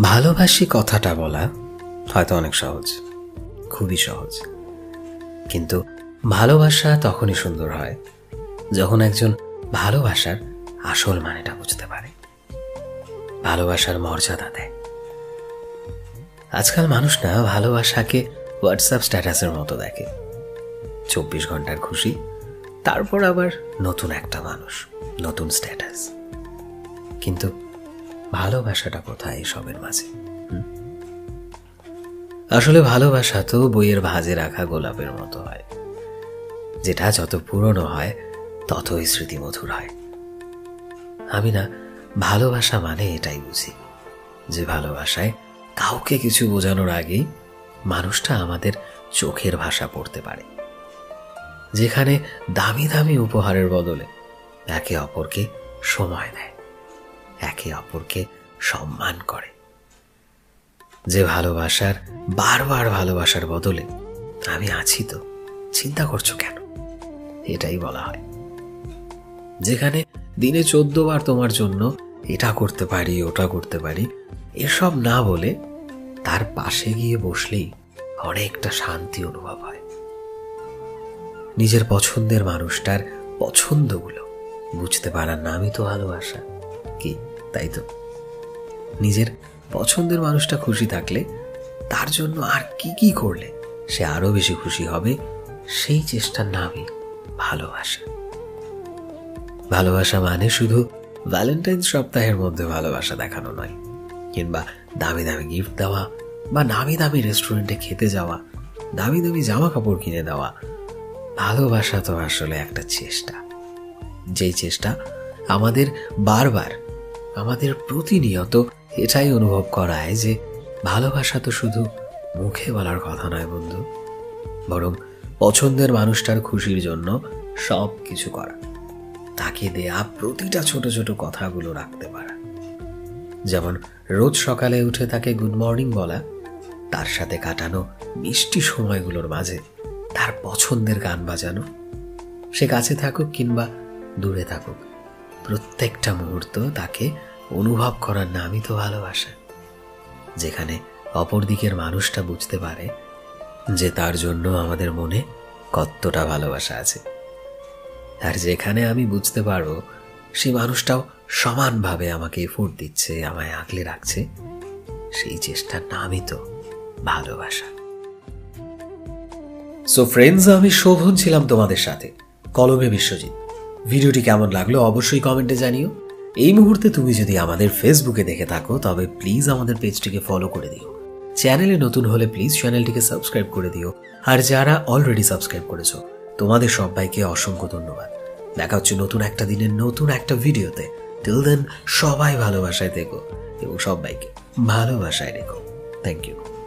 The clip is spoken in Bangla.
ভালোবাসি কথাটা বলা হয়তো অনেক সহজ, খুবই সহজ। কিন্তু ভালোবাসা তখনই সুন্দর হয় যখন একজন ভালোবাসার আসল মানেটা বুঝতে পারে। ভালোবাসার মর্যাদা দেয়। আজকাল মানুষ না ভালোবাসাকে হোয়াটসঅ্যাপ স্ট্যাটাসের মতো দেখে। চব্বিশ ঘণ্টার খুশি, তারপর আবার নতুন একটা মানুষ, নতুন স্ট্যাটাস। কিন্তু ভালোবাসাটা কোথায় এসবের মাঝে? আসলে ভালোবাসা তো বইয়ের ভাজে রাখা গোলাপের মতো হয়। যেটা যত পুরনো হয়, ততই স্মৃতিমধুর হয়। আমি না, ভালোবাসা মানে এটাই বুঝি, যে ভালোবাসায় কাউকে কিছু বোঝানোর আগেই মানুষটা আমাদের চোখের ভাষা পড়তে পারে। যেখানে দামি দামি উপহারের বদলে একে অপরকে সময় দেয়। একে অপরকে সম্মান করে। যে ভালোবাসার, বারবার ভালোবাসার বদলে আমি আছি তো, চিন্তা করছ কেন? এটাই বলা হয়। যেখানে দিনে চোদ্দ বার তোমার জন্য এটা করতে পারি, ওটা করতে পারি, এসব না বলে তার পাশে গিয়ে বসলেই অনেকটা শান্তি অনুভব হয়। নিজের পছন্দের মানুষটার পছন্দগুলো বুঝতে পারার নামই তো ভালোবাসা। কি তাই তো। নিজের পছন্দের মানুষটা খুশি থাকলে তার জন্য আর কি কি করলে সে আরও বেশি খুশি হবে, সেই চেষ্টার নামই ভালোবাসা। ভালোবাসা মানে শুধু ভ্যালেন্টাইন সপ্তাহের মধ্যে ভালোবাসা দেখানো নয়, কিংবা দামি দামি গিফট দেওয়া বা নামি দামি রেস্টুরেন্টে খেতে যাওয়া দামি দামি জামা কাপড় কিনে দেওয়া ভালোবাসা তো আসলে একটা চেষ্টা। যেই চেষ্টা আমাদের বারবার আমাদের প্রতিনিয়ত এটাই অনুভব করায় যে ভালোবাসা তো শুধু মুখে বলার কথা নয়, বন্ধু। বরং পছন্দের মানুষটার খুশির জন্য সব কিছু করা। তাকে দেয়া প্রতিটা ছোট ছোট কথাগুলো রাখতে পারা। যেমন, রোজ সকালে উঠে তাকে গুড মর্নিং বলা, তার সাথে কাটানো মিষ্টি সময়গুলোর মাঝে তার পছন্দের গান বাজানো। সে কাছে থাকুক কিংবা দূরে থাকুক। প্রত্যেকটা মুহূর্ত তাকে অনুভব করার নামই তো ভালোবাসা। যেখানে অপর দিকের মানুষটা বুঝতে পারে যে তার জন্য আমাদের মনে কতটা ভালোবাসা আছে। আর যেখানে আমি বুঝতে পারব সেই মানুষটাও সমানভাবে আমাকে এফোর্ট দিচ্ছে, আমায় আগলে রাখছে, সেই চেষ্টার নামই তো ভালোবাসা। সো ফ্রেন্ডস আমি শোভন ছিলাম তোমাদের সাথে। কলমে বিশ্বজিৎ। ভিডিওটি কেমন লাগল অবশ্যই কমেন্টে জানিও। এই মুহূর্তে তুমি যদি আমাদের ফেসবুকে দেখে থাকো, তবে প্লিজ আমাদের পেজটিকে ফলো করে দিও। চ্যানেলে নতুন হলে প্লিজ চ্যানেলটিকে সাবস্ক্রাইব করে দিও। আর যারা অলরেডি সাবস্ক্রাইব করেছ, তোমাদের সবাইকে অসংখ্য ধন্যবাদ। দেখা হচ্ছে নতুন একটা দিনের নতুন একটা ভিডিওতে। টিল দেন সবাই ভালোবাসায় থেকো এবং সবাইকে ভালোবাসায় রেখো। Thank you